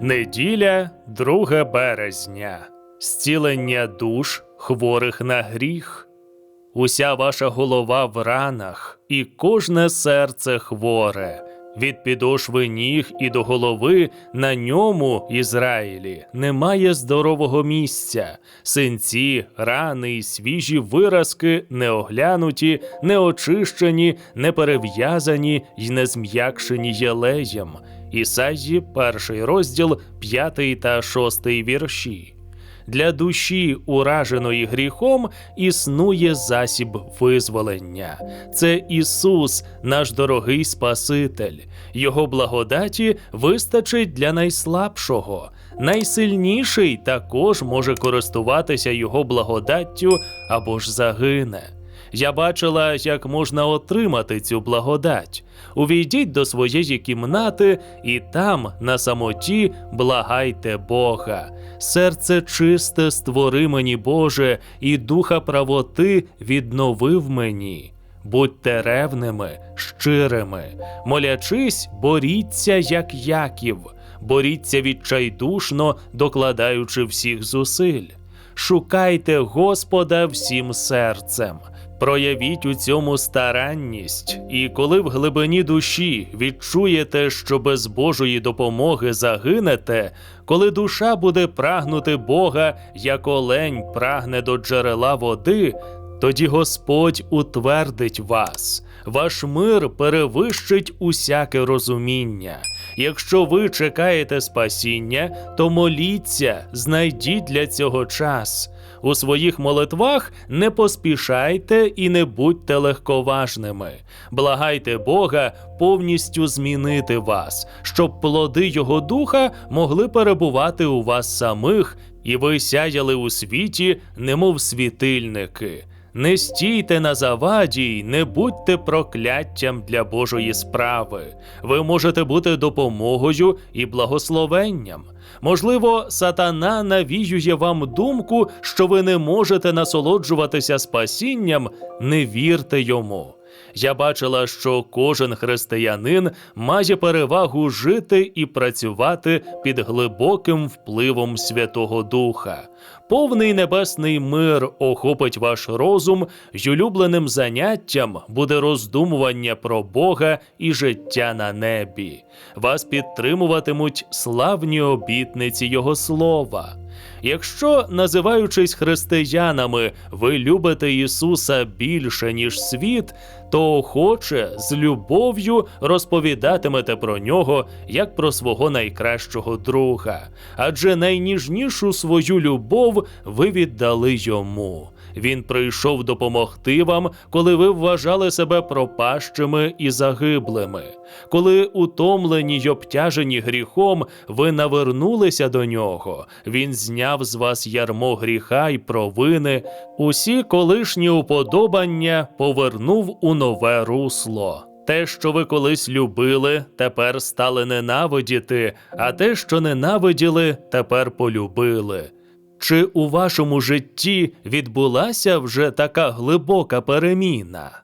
Неділя 2 березня. Зцілення душ хворих на гріх. Уся ваша голова в ранах, і кожне серце хворе. Від підошви ніг і до голови на ньому, Ізраїлі, немає здорового місця. Синці, рани й свіжі виразки не оглянуті, не очищені, не перев'язані й не зм'якшені єлеєм. Ісаї, перший розділ, п'ятий та шостий вірші. Для душі, ураженої гріхом, існує засіб визволення. Це Ісус, наш дорогий Спаситель. Його благодаті вистачить для найслабшого. Найсильніший також може користуватися його благодаттю або ж загине. Я бачила, як можна отримати цю благодать. Увійдіть до своєї кімнати і там, на самоті, благайте Бога. Серце чисте створи мені, Боже, і духа правоти відновив мені. Будьте ревними, щирими, молячись, боріться, як Яків, боріться відчайдушно, докладаючи всіх зусиль. Шукайте Господа всім серцем. Проявіть у цьому старанність, і коли в глибині душі відчуєте, що без Божої допомоги загинете, коли душа буде прагнути Бога, як олень прагне до джерела води, тоді Господь утвердить вас, ваш мир перевищить усяке розуміння. Якщо ви чекаєте спасіння, то моліться, знайдіть для цього час. У своїх молитвах не поспішайте і не будьте легковажними. Благайте Бога повністю змінити вас, щоб плоди Його духа могли перебувати у вас самих, і ви сяяли у світі, немов світильники. Не стійте на заваді й не будьте прокляттям для Божої справи. Ви можете бути допомогою і благословенням. Можливо, сатана навіює вам думку, що ви не можете насолоджуватися спасінням, не вірте йому. Я бачила, що кожен християнин має перевагу жити і працювати під глибоким впливом Святого Духа. Повний небесний мир охопить ваш розум, й улюбленим заняттям буде роздумування про Бога і життя на небі. Вас підтримуватимуть славні обітниці Його слова. Якщо, називаючись християнами, ви любите Ісуса більше, ніж світ, то охоче з любов'ю розповідатимете про нього як про свого найкращого друга, адже найніжнішу свою любов ви віддали йому. Він прийшов допомогти вам, коли ви вважали себе пропащими і загиблими. Коли утомлені й обтяжені гріхом, ви навернулися до нього. Він зняв з вас ярмо гріха й провини, усі колишні уподобання повернув у нове русло. Те, що ви колись любили, тепер стали ненавидіти, а те, що ненавиділи, тепер полюбили. Чи у вашому житті відбулася вже така глибока переміна?